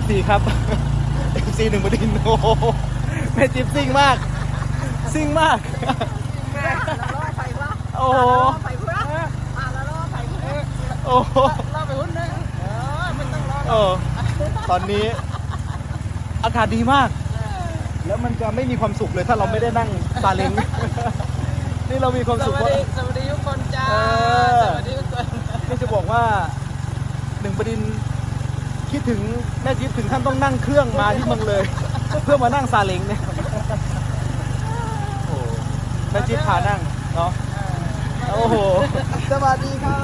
FC ครับ FC หนึ่งบดินทร์โอ้โหแม่จิ๊บซิ่งมาก ซิ่งมาก โอ้โหไปเพื่อมาแล้วล่อไปเพื่อโอ้โหล่อไปหุ้นนะเออมันต้องล่อเออตอนนี้อากาศดีมาก แล้วมันจะไม่มีความสุขเลยถ้าเราไม่ได้นั่งซาเล้งนี่เรามีความสสุขวัสว่าดีสวัสดีทุกคนจ้าเออสวัสดีทุกคนนี่จะบอกว่าหนึ่งประเด็น คิดถึงแม่จิ๊บถึงท่านต้องนั่งเครื่องมาที่เมืองเลย เพื่อมานั่งซาเล้งเนี่ยโอ้โหแม่จิ๊บพานั่งเนาะโอ้โหสวัสดีครับ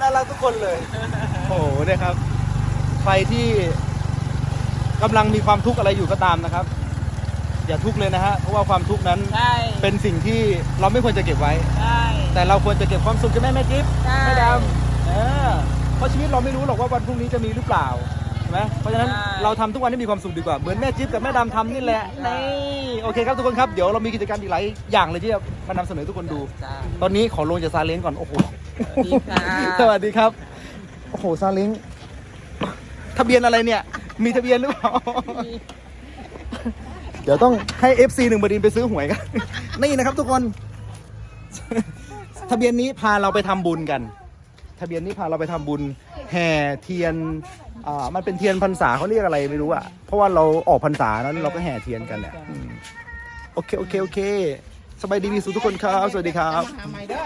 น่ารักทุกคนเลย โอ้โหเนี่ยครับใครที่กำลังมีความทุกข์อะไรอยู่ก็ตามนะครับ อย่าทุกข์เลยนะฮะเพราะว่าความทุกข์นั้นใช่เป็นสิ่งที่เราไม่ควรจะเก็บไว้ ใช่ แต่เราควรจะเก็บความสุขใช่ไหมแม่จิ๊บใช่ แม่ดำเออเพราะชีวิตเราไม่รู้หรอกว่าวันพรุ่งนี้จะมีหรือเปล่าใช่ไหมเพราะฉะนั้นเราทำทุกวันให้มีความสุขดีกว่าเหมือนแม่จิ๊บกับแม่ดำทำนี่แหละนี่โอเคครับทุกคนครับเดี๋ยวเรามีกิจกรรมอีกหลายอย่างเลยที่จะมานำเสนอทุกคนดู จ้า ตอนนี้ขอลงจากซาเล้งก่อน โอ้โห สวัสดีครับสวัสดีครับ โอ้โห ซาเล้ง ทะเบียนอะไรเนี่ย มีทะเบียนหรือเปล่า เดี๋ยวต้องให้ FC หนึ่งบดินทร์ไปซื้อหวยกัน นี่นะครับทุกคน ทะเบียนนี้พาเราไปทำบุญกัน ทะเบียนนี้พาเราไปทำบุญแห่เทียนอ่ามันเป็นเทียนพรรษาเขาเรียกอะไรไม่รู้อะเพราะว่าเราออกพรรษาแล้วเราก็แห่เทียนกันแหละอืมโอเคโอเคโอเคสบายดีมีสุขทุกคนครับ สวัสดีครับหาใหม่เด้อ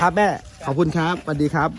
ครับแม่ขอบคุณครับสวัสดีครับ